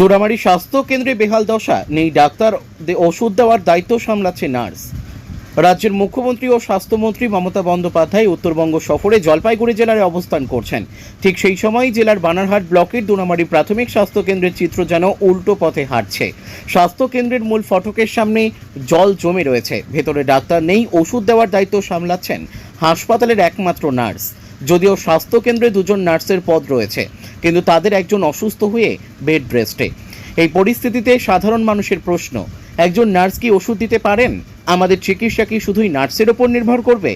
দোরামারি স্বাস্থ্য কেন্দ্রে বেহাল দশা। নেই ডাক্তার ওষুধ দেওয়ার দায়িত্ব সামলাচ্ছে নার্স। রাজ্যের মুখ্যমন্ত্রী ও স্বাস্থ্যমন্ত্রী মমতা বন্দ্যোপাধ্যায় উত্তরবঙ্গ সফরে জলপাইগুড়ি জেলায় অবস্থান করছেন। ঠিক সেই সময় জেলার বানারহাট ব্লকের দুনামারি প্রাথমিক স্বাস্থ্য কেন্দ্রের চিত্র যেন উল্টো পথে হাঁটছে। স্বাস্থ্য কেন্দ্রের মূল ফটকের সামনে জল জমে রয়েছে। ভেতরে ডাক্তার নেই, ওষুধ দেওয়ার দায়িত্ব সামলাচ্ছেন হাসপাতালের একমাত্র নার্স। যদিও স্বাস্থ্য কেন্দ্রে দুজন নার্সের পদ রয়েছে, কিন্তু তাদের একজন অসুস্থ হয়ে বেড রেস্টে। এই পরিস্থিতিতে সাধারণ মানুষের প্রশ্ন, একজন নার্স কি ওষুধ দিতে পারেন? আমাদের চিকিৎসা কি শুধুই নার্সের ওপর নির্ভর করবে?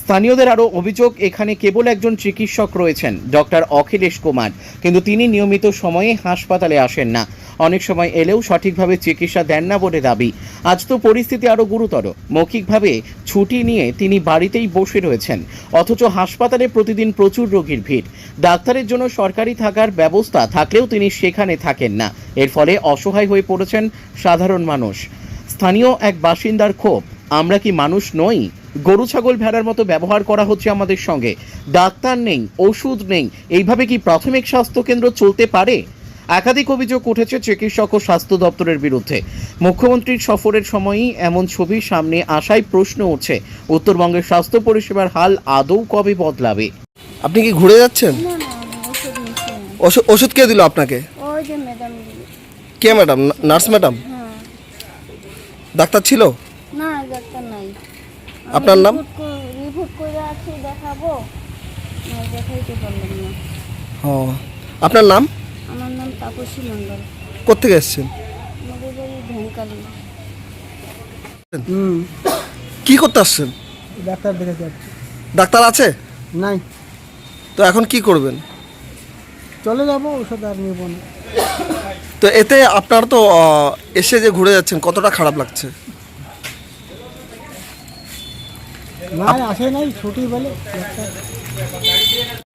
স্থানীয়দের আরও অভিযোগ, এখানে কেবল একজন চিকিৎসক রয়েছেন, ডক্টর অখিলেশ কুমার, কিন্তু তিনি নিয়মিত সময়ে হাসপাতালে আসেন না। অনেক সময় এলেও সঠিকভাবে চিকিৎসা দেন না বলে দাবি। আজ তো পরিস্থিতি আরও গুরুতর। মৌখিকভাবে ছুটি নিয়ে তিনি বাড়িতেই বসে রয়েছেন। অথচ হাসপাতালে প্রতিদিন প্রচুর রোগীর ভিড়। ডাক্তারের জন্য সরকারি থাকার ব্যবস্থা থাকলেও তিনি সেখানে থাকেন না। এর ফলে অসহায় হয়ে পড়েছেন সাধারণ মানুষ। স্থানীয় এক বাসিন্দার ক্ষোভ, আমরা কি মানুষ নই? গরু, ছাগল, ভেড়ার মতো ব্যবহার করা হচ্ছে আমাদের সঙ্গে। ডাক্তার নেই, ওষুধ নেই। এইভাবে কি প্রাথমিক স্বাস্থ্য কেন্দ্র চলতে পারে? একাধিক অভিযোগ উঠেছে চিকিৎসক ও স্বাস্থ্য দপ্তরের বিরুদ্ধে। মুখ্যমন্ত্রীর সফরের সময়ই এমন ছবি সামনে আসায় প্রশ্ন উঠছে উত্তরবঙ্গের স্বাস্থ্য পরিষেবার হাল আদৌ কবে বদলাবে? আপনি কি ঘুরে যাচ্ছেন? না না আমি। ওষুধ কে দিল আপনাকে? ম্যাডাম কে ম্যাডাম নার্স ম্যাডাম হ্যাঁ। ডাক্তার ছিল? না ডাক্তার নাই। আপনার নাম? রিপোর্ট করে আছি দেখাবো। না দেখাইতে পারলাম না। ও আপনার নাম? আমার নাম তাপসী মণ্ডল কোথেকে এসেছেন কি করতে আসছেন? ডাক্তার দেখে যাচ্ছি। ডাক্তার আছে? নাই। তো এখন কি করবেন? চলে যাব ওষুধ আর নেব না। তো এতে আপনার তো এসে যে ঘুরে যাচ্ছেন কতটা খারাপ লাগছে? নাই আসে নাই ছুটি বলে।